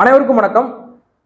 அனைவருக்கும் வணக்கம்.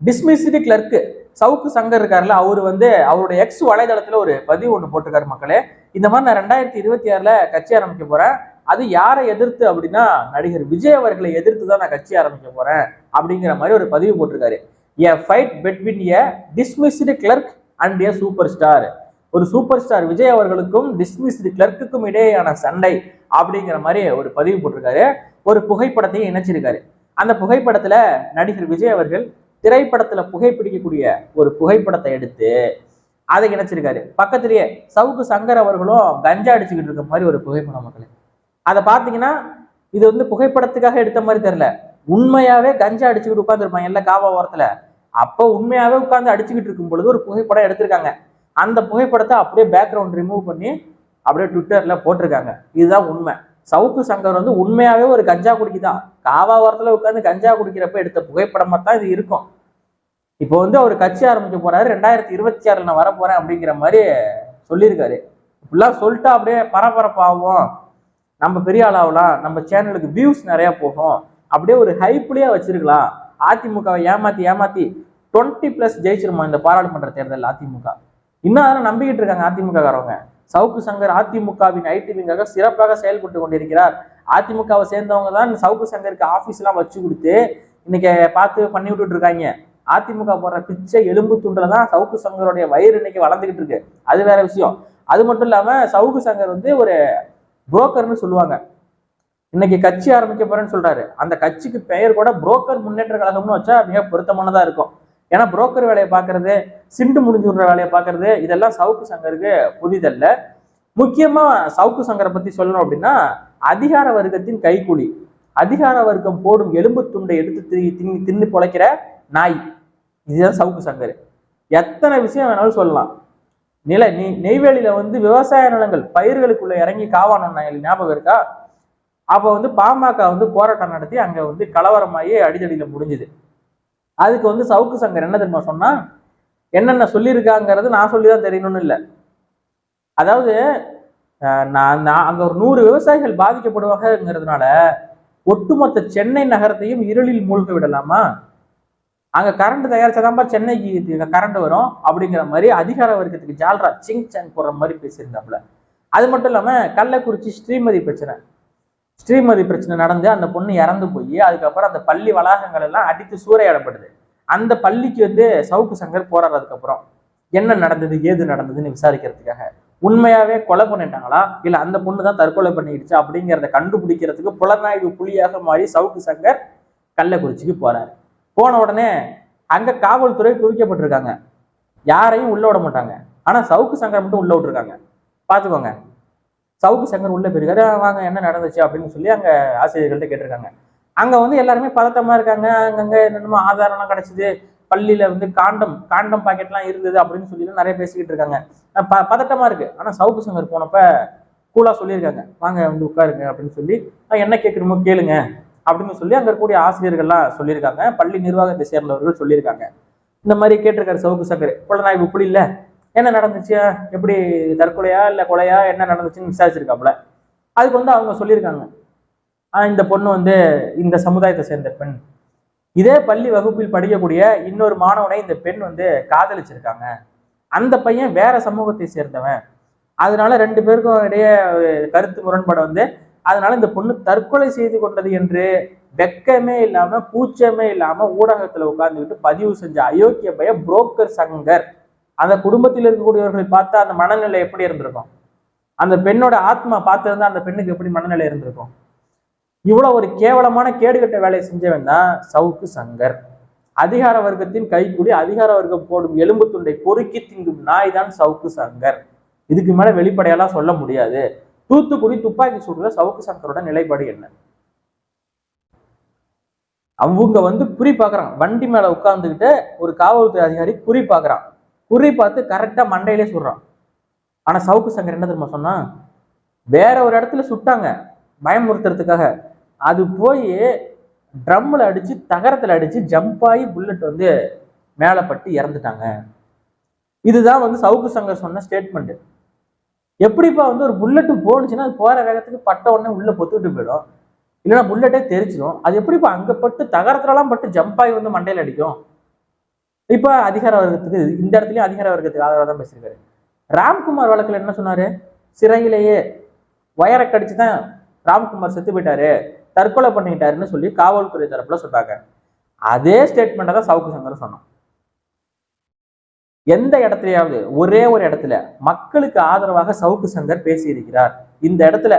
Dismissed clerk Savukku Shankar இருக்காருல்ல அவர் வந்து அவருடைய எக்ஸ் வலைதளத்துல ஒரு பதிவு ஒன்று போட்டிருக்காரு மக்களே. இந்த மாதிரி நான் ரெண்டாயிரத்தி இருபத்தி ஆறுல கட்சி ஆரம்பிக்க போறேன். அது யாரை எதிர்த்து அப்படின்னா நடிகர் விஜய் அவர்களை எதிர்த்து தான் நான் கட்சி ஆரம்பிக்க போறேன் அப்படிங்கிற மாதிரி ஒரு பதிவு போட்டிருக்காரு. A fight between a dismissed clerk and a super star ஒரு சூப்பர் ஸ்டார் விஜய் அவர்களுக்கும் டிஸ்மிஸ்டு கிளர்க்குக்கும் இடையேயான சண்டை அப்படிங்கிற மாதிரி ஒரு பதிவு போட்டிருக்காரு. ஒரு புகைப்படத்தையும் இணைச்சிருக்காரு. அந்த புகைப்படத்துல நடிகர் விஜய் அவர்கள் திரைப்படத்துல புகைப்பிடிக்கக்கூடிய ஒரு புகைப்படத்தை எடுத்து அதை இணைச்சிருக்காரு. பக்கத்திலேயே சவுக்கு சங்கர் அவர்களும் கஞ்சா அடிச்சுக்கிட்டு இருக்க மாதிரி ஒரு புகைப்படம் மக்களே. அதை பார்த்தீங்கன்னா இது வந்து புகைப்படத்துக்காக எடுத்த மாதிரி தெரியல. உண்மையாவே கஞ்சா அடிச்சுக்கிட்டு உட்காந்துருப்பாங்க எல்லாம் காவா ஓரத்துல. அப்போ உண்மையாவே உட்காந்து அடிச்சுக்கிட்டு இருக்கும் பொழுது ஒரு புகைப்படம் எடுத்திருக்காங்க. அந்த புகைப்படத்தை அப்படியே பேக்ரவுண்ட் ரிமூவ் பண்ணி அப்படியே ட்விட்டர்ல போட்டிருக்காங்க. இதுதான் உண்மை. சவுக்கு சங்கர் வந்து உண்மையாவே ஒரு கஞ்சா குடிக்குதான். காவா ஓரத்தில் உட்காந்து கஞ்சா குடிக்கிறப்ப எடுத்த புகைப்படமா தான் இது இருக்கும். இப்போ வந்து அவர் கட்சி ஆரம்பிக்க போறாரு. ரெண்டாயிரத்தி இருபத்தி ஆறுல நான் வரப்போறேன் அப்படிங்கிற மாதிரி சொல்லியிருக்காரு. இப்படிலாம் சொல்லிட்டா அப்படியே பரபரப்பாகும். நம்ம பெரிய ஆளாகலாம் நம்ம சேனலுக்கு வியூஸ் நிறைய போகும். அப்படியே ஒரு ஹைப்லயே வச்சிருக்கலாம். அதிமுகவை ஏமாத்தி ஏமாத்தி டுவெண்ட்டி பிளஸ் ஜெயிச்சிருமா இந்த பாராளுமன்ற தேர்தல் அதிமுக? இன்னும் அதெல்லாம் நம்பிக்கிட்டு இருக்காங்க அதிமுக காரவங்க சவுக்கு சங்கர் அதிமுகவின் ஐடி விங்காக சிறப்பாக செயல்பட்டு கொண்டிருக்கிறார். அதிமுகவை சேர்ந்தவங்க தான் சவுக்கு சங்கருக்கு ஆஃபீஸ்லாம் வச்சு கொடுத்து இன்னைக்கு பார்த்து பண்ணி விட்டுட்டு இருக்காங்க. அதிமுக போடுற பிச்சை எலும்பு துண்டுல தான் சவுக்கு சங்கருடைய வயிறு இன்னைக்கு வளர்ந்துகிட்டு இருக்கு. அது வேற விஷயம். அது மட்டும் இல்லாம சவுக்கு சங்கர் வந்து ஒரு புரோக்கர்னு சொல்லுவாங்க. இன்னைக்கு கட்சி ஆரம்பிக்க போறேன்னு சொல்றாரு. அந்த கட்சிக்கு பெயர் கூட புரோக்கர் முன்னேற்ற கழகம்னு வச்சா மிக பொருத்தமானதா இருக்கும். ஏன்னா புரோக்கர் வேலையை பார்க்கறது சிண்டு முடிஞ்சு விடுற வேலையை பார்க்கறது இதெல்லாம் சவுக்கு சங்கருக்கு புதிதல்ல முக்கியமா சவுக்கு சங்கரை பத்தி சொல்லணும் அப்படின்னா அதிகார வர்க்கத்தின் கைக்கூலி அதிகார வர்க்கம் போடும் எலும்பு துண்டை எடுத்து தி- தின்னு தின்னு பொழைக்கிற நாய். இதுதான் சவுக்கு சங்கர். எத்தனை விஷயம் வேணாலும் சொல்லலாம். நில நெய் நெய்வேலியில வந்து விவசாய நிலங்கள் பயிர்களுக்குள்ள இறங்கி காவானம் நாயல் ஞாபகம் இருக்கா? அப்போ வந்து பாமக வந்து போராட்டம் நடத்தி அங்க வந்து கலவரமாகி அடிதடியில முடிஞ்சுது. அதுக்கு வந்து சவுக்கு சங்கர் என்ன தெரியுமா சொன்னா என்னென்ன சொல்லியிருக்காங்கிறது நான் சொல்லி தான் தெரியணும்னு இல்லை. அதாவது நான் நான் அங்க ஒரு நூறு விவசாயிகள் பாதிக்கப்படுவாங்கிறதுனால ஒட்டுமொத்த சென்னை நகரத்தையும் இருளில் மூழ்க விடலாமா? அங்க கரண்ட் தயாரிச்சாதான்ப்பா சென்னைக்கு கரண்ட் வரும் அப்படிங்கிற மாதிரி அதிகார வர்க்கத்துக்கு ஜால்ரா சிங் சாங் போடுற மாதிரி பேசியிருந்தாப்புல. அது மட்டும் இல்லாம கள்ளக்குறிச்சி ஸ்ரீமதி பிரச்சனை. ஸ்ரீமதி பிரச்சனை நடந்து அந்த பொண்ணு இறந்து போய் அதுக்கப்புறம் அந்த பள்ளி வளாகங்கள் எல்லாம் அடித்து சூறையாடப்படுது. அந்த பள்ளிக்கு வந்து சவுக்கு சங்கர் போராடுறதுக்கப்புறம் என்ன நடந்தது ஏது நடந்ததுன்னு விசாரிக்கிறதுக்காக உண்மையாவே கொலை பண்ணிட்டாங்களா? இல்ல அந்த பொண்ணு தான் தற்கொலை பண்ணிடுச்சு அப்படிங்கிறத கண்டுபிடிக்கிறதுக்கு புலனாய்வு புலியாக மாறி சவுக்கு சங்கர் கள்ளக்குறிச்சிக்கு போறாரு. போன உடனே அங்க காவல்துறை குவிக்கப்பட்டிருக்காங்க. யாரையும் உள்ள விட மாட்டாங்க. ஆனா சவுக்கு சங்கர் மட்டும் உள்ள விட்டுருக்காங்க. பாத்துக்கோங்க. சவுக்கு சங்கர் உள்ளே போயிருக்காரு. வாங்க என்ன நடந்துச்சு அப்படின்னு சொல்லி அங்கே ஆசிரியர்கள்ட்ட கேட்டிருக்காங்க. அங்கே வந்து எல்லாருமே பதட்டமாக இருக்காங்க. அங்கங்கே என்னென்னமோ ஆதாரம்லாம் கிடச்சிது. பள்ளியில் வந்து காண்டம் காண்டம் பாக்கெட்லாம் இருந்தது அப்படின்னு சொல்லி நிறைய பேசிக்கிட்டு இருக்காங்க. ப பதட்டமாக இருக்குது ஆனால் சவுக்கு சங்கர் போனப்ப கூலாக சொல்லியிருக்காங்க. வாங்க வந்து உட்காருங்க அப்படின்னு சொல்லி என்ன கேட்கணுமோ கேளுங்க அப்படின்னு சொல்லி அங்கே இருக்கக்கூடிய ஆசிரியர்கள்லாம் சொல்லியிருக்காங்க. பள்ளி நிர்வாகத்தை சேர்ந்தவர்கள் சொல்லியிருக்காங்க. இந்த மாதிரி கேட்டிருக்காரு சவுக்கு சங்கர். புலனாய்வு இப்படி இல்லை. என்ன நடந்துச்சு? எப்படி தற்கொலையா இல்லை கொலையா? என்ன நடந்துச்சுன்னு விசாரிச்சிருக்காப்புல. அதுக்கு வந்து அவங்க சொல்லியிருக்காங்க. இந்த பொண்ணு வந்து இந்த சமுதாயத்தை சேர்ந்த பெண். இதே பள்ளி வகுப்பில் படிக்கக்கூடிய இன்னொரு மாணவனை இந்த பெண் வந்து காதலிச்சிருக்காங்க. அந்த பையன் வேற சமூகத்தை சேர்ந்தவன். அதனால ரெண்டு பேருக்கும் இடையே கருத்து முரண்பாடு வந்து அதனால இந்த பொண்ணு தற்கொலை செய்து கொண்டது என்று வெக்கமே இல்லாம கூச்சமே இல்லாம ஊடகத்துல உட்கார்ந்துக்கிட்டு பதிவு செஞ்ச அயோக்கிய பைய புரோக்கர் சங்கர். அந்த குடும்பத்தில் இருக்கக்கூடியவர்களை பார்த்தா அந்த மனநிலை எப்படி இருந்திருக்கும்? அந்த பெண்ணோட ஆத்மா பார்த்திருந்தா அந்த பெண்ணுக்கு எப்படி மனநிலை இருந்திருக்கும்? இவ்வளவு ஒரு கேவலமான கேடுகட்ட வேலையை செஞ்சவன் தான் சவுக்கு சங்கர். அதிகார வர்க்கத்தின் கைக்குடி அதிகார வர்க்கம் போடும் எலும்பு துண்டை பொறுக்கி திங்கும் நாய் தான் சவுக்கு சங்கர். இதுக்கு மேல வெளிப்படையெல்லாம் சொல்ல முடியாது. தூத்துக்குடி துப்பாக்கி சூடுல சவுக்கு சங்கரோட நிலைப்பாடு என்ன? அவங்க வந்து குறி பாக்குறான் வண்டி மேல உட்கார்ந்துகிட்டு ஒரு காவல்துறை அதிகாரி குறி பாக்குறான் குறி பார்த்து கரெக்டாக மண்டையிலே சுடுறான். ஆனால் சவுக்கு சங்கர் என்ன தெரியுமா சொன்னால் வேற ஒரு இடத்துல சுட்டாங்க பயமுறுத்துறதுக்காக. அது போய் ட்ரம்மில் அடித்து தகரத்தில் அடித்து ஜம்ப் ஆகி புல்லட் வந்து மேலே பட்டு இறந்துட்டாங்க. இதுதான் வந்து சவுக்கு சங்கர் சொன்ன ஸ்டேட்மெண்ட்டு எப்படிப்பா வந்து ஒரு புல்லட்டு போனுச்சுன்னா அது போகிற வேகத்துக்கு பட்ட உடனே உள்ளே பொத்துக்கிட்டு போயிடும். இல்லைன்னா புல்லட்டே தெரிச்சிடும் அது எப்படிப்பா அங்கே பட்டு தகரத்துலலாம் பட்டு ஜம்ப் ஆகி வந்து மண்டையில் அடிக்கும்? இப்ப அதிகார வர்க்கத்துக்கு இந்த இடத்துலயும் அதிகார வர்க்கத்துக்கு ஆதரவாக தான் பேசியிருக்காரு. ராம்குமார் வழக்குல என்ன சொன்னாரு? சிறையிலேயே வயரை கடிச்சு தான் ராம்குமார் செத்து போயிட்டாரு தற்கொலை பண்ணிக்கிட்டாருன்னு சொல்லி காவல்துறை தரப்புல சொன்னாங்க அதே ஸ்டேட்மெண்ட்டை தான் சவுக்கு சங்கர் சொன்னோம் எந்த இடத்துலயாவது ஒரே ஒரு இடத்துல மக்களுக்கு ஆதரவாக சவுக்கு சங்கர் பேசியிருக்கிறார். இந்த இடத்துல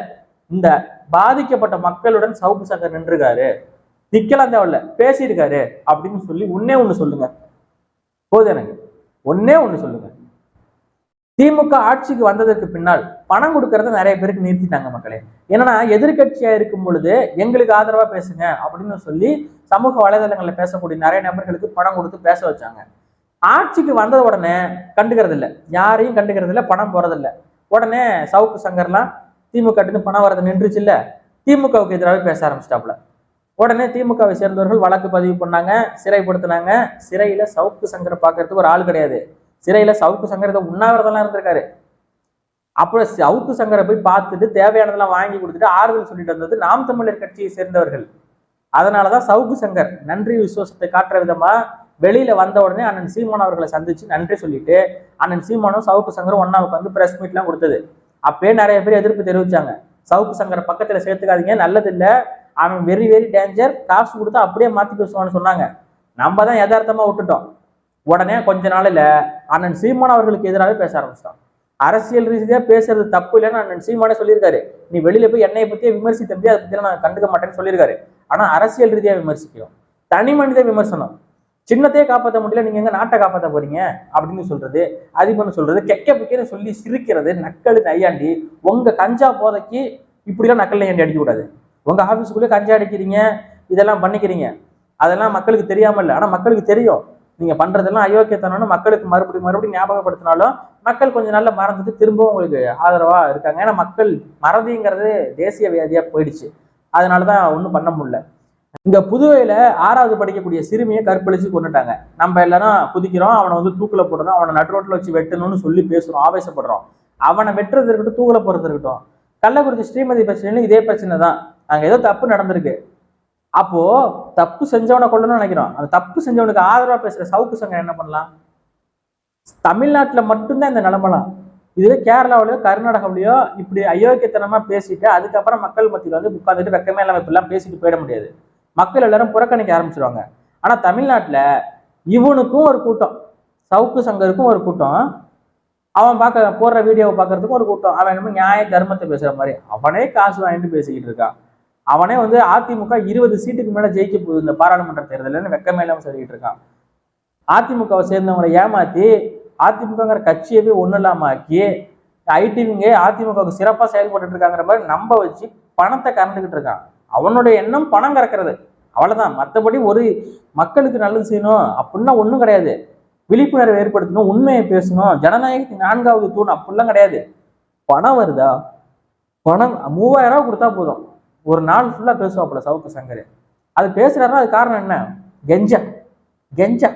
இந்த பாதிக்கப்பட்ட மக்களுடன் சவுக்கு சங்கர் நின்றுருக்காரு. நிக்கலாம் தேவையில்ல பேசியிருக்காரு அப்படின்னு சொல்லி உன்னே ஒண்ணு சொல்லுங்க. போதும் எனக்கு. ஒன்னே ஒன்று சொல்லுங்க. திமுக ஆட்சிக்கு வந்ததற்கு பின்னால் பணம் கொடுக்கறத நிறைய பேருக்கு நிறுத்திட்டாங்க மக்களே. என்னன்னா எதிர்கட்சியா இருக்கும் பொழுது எங்களுக்கு ஆதரவா பேசுங்க அப்படின்னு சொல்லி சமூக வலைதளங்களில் பேசக்கூடிய நிறைய நபர்களுக்கு பணம் கொடுத்து பேச வச்சாங்க. ஆட்சிக்கு வந்த உடனே கண்டுக்கிறது இல்லை யாரையும் கண்டுக்கிறது இல்லை பணம் போறது உடனே சவுக்கு சங்கர்லாம் திமுக இருந்து பணம் வரது நின்றுச்சு இல்ல. திமுகவுக்கு எதிராக பேச ஆரம்பிச்சிட்டாப்புல. உடனே திமுகவை சேர்ந்தவர்கள் வழக்கு பதிவு பண்ணாங்க சிறைப்படுத்தினாங்க சிறையில சவுக்கு சங்கரை பார்க்கறதுக்கு ஒரு ஆள் கிடையாது. சிறையில சவுக்கு சங்கரத்தை உண்ணாவிரதெல்லாம் இருந்திருக்காரு. அப்புறம் சவுக்கு சங்கரை போய் பார்த்துட்டு தேவையானதெல்லாம் வாங்கி கொடுத்துட்டு ஆறுதல் சொல்லிட்டு வந்தது நாம் தமிழர் கட்சியை சேர்ந்தவர்கள். அதனாலதான் சவுக்கு சங்கர் நன்றி விசுவாசத்தை காட்டுற விதமா வெளியில வந்த உடனே அண்ணன் சீமான் அவர்களை சந்திச்சு நன்றி சொல்லிட்டு அண்ணன் சீமானும் சவுக்கு சங்கரும் ஒன்னா உட்காந்து பிரஸ் மீட்லாம் கொடுத்தது. அப்பயே நிறைய பேர் எதிர்ப்பு தெரிவிச்சாங்க. சவுக்கு சங்கரை பக்கத்துல சேர்த்துக்காதீங்க நல்லது அவன் வெரி வெரி டேஞ்சர் காசு கொடுத்தா அப்படியே மாத்தி பேசுவான்னு சொன்னாங்க. நம்ம தான் யதார்த்தமா விட்டுட்டோம். உடனே கொஞ்ச நாள்ல அண்ணன் சீமான் அவர்களுக்கு எதிராக பேச ஆரம்பிச்சிட்டான். அரசியல் ரீதியா பேசுறது தப்பு இல்லைன்னு அண்ணன் சீமானே சொல்லியிருக்காரு. நீ வெளியில போய் என்னைய பத்தியே விமர்சி தம்பி அதை பத்தி நான் கண்டுக்க மாட்டேன்னு சொல்லியிருக்காரு. ஆனா அரசியல் ரீதியா விமர்சிக்கிறோம். தனி மனித விமர்சனம். சின்னத்தையே காப்பாற்ற முடியல நீங்க எங்க நாட்டை காப்பாற்ற போறீங்க? அப்படின்னு சொல்றது அதிபர்னு சொல்றது கெக்க புக்கேன்னு சொல்லி சிரிக்கிறது நக்கலு நையாண்டி உங்க கஞ்சா போதைக்கு இப்படிலாம் நக்கல் நையாண்டி அடிக்க கூடாது. உங்கள் ஆபீஸுக்குள்ளே கஞ்சா அடிக்கிறீங்க இதெல்லாம் பண்ணிக்கிறீங்க. அதெல்லாம் மக்களுக்கு தெரியாமல் இல்லை. ஆனால் மக்களுக்கு தெரியும். நீங்கள் பண்ணுறதெல்லாம் அயோக்கியத்தனம்னு மக்களுக்கு மறுபடியும் மறுபடியும் ஞாபகப்படுத்தினாலும் மக்கள் கொஞ்சம் நல்லா மறந்துட்டு திரும்பவும் உங்களுக்கு ஆதரவாக இருக்காங்க. ஏன்னா மக்கள் மறதிங்கிறது தேசிய வியாதியாக போயிடுச்சு. அதனாலதான் ஒன்றும் பண்ண முடியல. இந்த புதுவையில் ஆறாவது படிக்கக்கூடிய சிறுமியை கற்பழிச்சு கொண்டுட்டாங்க நம்ம எல்லாரும் குதிக்கிறோம் அவனை வந்து தூக்கில் போடுறோம் அவனை நடுரோட்டில் வச்சு வெட்டணும்னு சொல்லி பேசுகிறோம் ஆவேசப்படுறோம். அவனை வெட்டுறது இருக்கட்டும் தூக்கில் போகிறது இருக்கட்டும். கள்ளக்குறிச்சி ஸ்ரீமதி பிரச்சனையிலும் இதே பிரச்சனை தான். அங்கே ஏதோ தப்பு நடந்திருக்கு. அப்போ தப்பு செஞ்சவனை கொள்ளணும்னு நினைக்கிறோம். அந்த தப்பு செஞ்சவனுக்கு ஆதரவாக பேசுகிற சவுக்கு சங்கம் என்ன பண்ணலாம்? தமிழ்நாட்டில் மட்டும்தான் இந்த நிலமலாம் இதுவே கேரளாவிலையோ கர்நாடகாவிலையோ இப்படி அயோக்கியத்தனமா பேசிட்டு அதுக்கப்புறம் மக்கள் மத்தியில் வந்து உட்காந்துட்டு வெக்கமே இல்லாமல் இப்படிலாம் பேசிட்டு போயிட முடியாது. மக்கள் எல்லாரும் புறக்கணிக்க ஆரம்பிச்சிருவாங்க. ஆனால் தமிழ்நாட்டில் இவனுக்கும் ஒரு கூட்டம் சவுக்கு சங்கருக்கும் ஒரு கூட்டம் அவன் பார்க்க போடுற வீடியோவை பார்க்கறதுக்கும் ஒரு கூட்டம். அவன் என்னமோ நியாய தர்மத்தை பேசுகிற மாதிரி. அவனே காசு வாங்கிட்டு பேசிக்கிட்டு இருக்கான். அவனே வந்து அதிமுக இருபது சீட்டுக்கு மேல ஜெயிக்க போகுது இந்த பாராளுமன்ற தேர்தலில். வெக்கமே இல்லாமல் சொல்லிட்டு இருக்கான். அதிமுகவை சேர்ந்தவங்களை ஏமாத்தி அதிமுகங்கிற கட்சியவே ஒன்றும் இல்லாம ஆக்கி ஐடிவிங்க அதிமுகவுக்கு சிறப்பாக செயல்பட்டு இருக்காங்கிற மாதிரி நம்ப வச்சு பணத்தை கறந்துக்கிட்டு இருக்கான். அவனுடைய எண்ணம் பணம் கறக்கிறது. அவ்வளவுதான். மற்றபடி ஒரு மக்களுக்கு நல்லது செய்யணும் அப்படின்னா ஒன்றும் கிடையாது. விழிப்புணர்வை ஏற்படுத்தணும் உண்மையை பேசணும். ஜனநாயகத்தின் நான்காவது தூண் அப்படிலாம் கிடையாது. பணம் வருதா? பணம் மூவாயிரம் ரூபாய் கொடுத்தா போதும். ஒரு நாள் ஃபுல்லா பேசுவாப்புல சவுக்கு சங்கர். அது பேசுறாருன்னா அது காரணம் என்ன? கெஞ்சா. கெஞ்சா.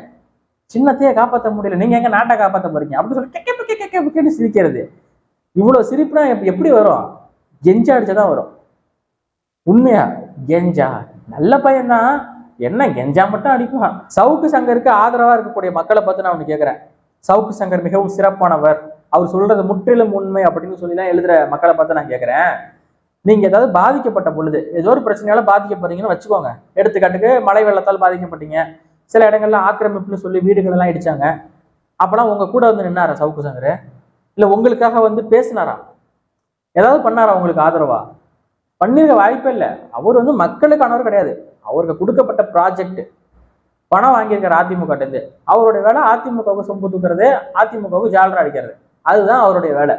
சின்னத்தையே காப்பாற்ற முடியல. நீங்க எங்க நாட்டை காப்பாற்ற போறீங்க? அப்படின்னு சொல்லி கெக்க புக்கே கெக்க புக்கேன்னு சிரிக்கிறது. இவ்வளவு சிரிப்புனா எப்ப- எப்படி வரும்? கெஞ்சா அடிச்சாதான் வரும். உண்மையா? கெஞ்சா. நல்ல பையன்தான். என்ன கெஞ்சா மட்டும் அடிப்பான். சவுக்கு சங்கருக்கு ஆதரவா இருக்கக்கூடிய மக்களை பார்த்து நான் ஒண்ணு கேட்கிறேன் சவுக்கு சங்கர் மிகவும் சிறப்பானவர். அவர் சொல்றது முற்றிலும் உண்மை அப்படின்னு சொல்லிலாம் எழுதுற மக்களை பார்த்து நான் கேட்கிறேன் நீங்க ஏதாவது பாதிக்கப்பட்ட பொழுது ஏதோ ஒரு பிரச்சனையால பாதிக்கப்படுறீங்கன்னு வச்சுக்கோங்க. எடுத்துக்காட்டுக்கு மழை வெள்ளத்தால் பாதிக்கப்பட்டீங்க. சில இடங்கள்ல ஆக்கிரமிப்புன்னு சொல்லி வீடுகள் எல்லாம் இடிச்சாங்க. அப்பெல்லாம் உங்க கூட வந்து நின்னாரா சவுக்கு சங்கர்? இல்ல உங்களுக்காக வந்து பேசினாரா? ஏதாவது பண்ணாரா உங்களுக்கு ஆதரவா? பண்ணிருக்க வாய்ப்பே இல்லை. அவர் வந்து மக்களுக்கானவர் கிடையாது. அவருக்கு கொடுக்கப்பட்ட ப்ராஜெக்ட் பணம் வாங்கியிருக்காரு அதிமுக இருந்து. அவருடைய வேலை அதிமுகவுக்கு சொம்பு தூக்குறது அதிமுகவுக்கு ஜாலரா அடிக்கிறது. அதுதான் அவருடைய வேலை.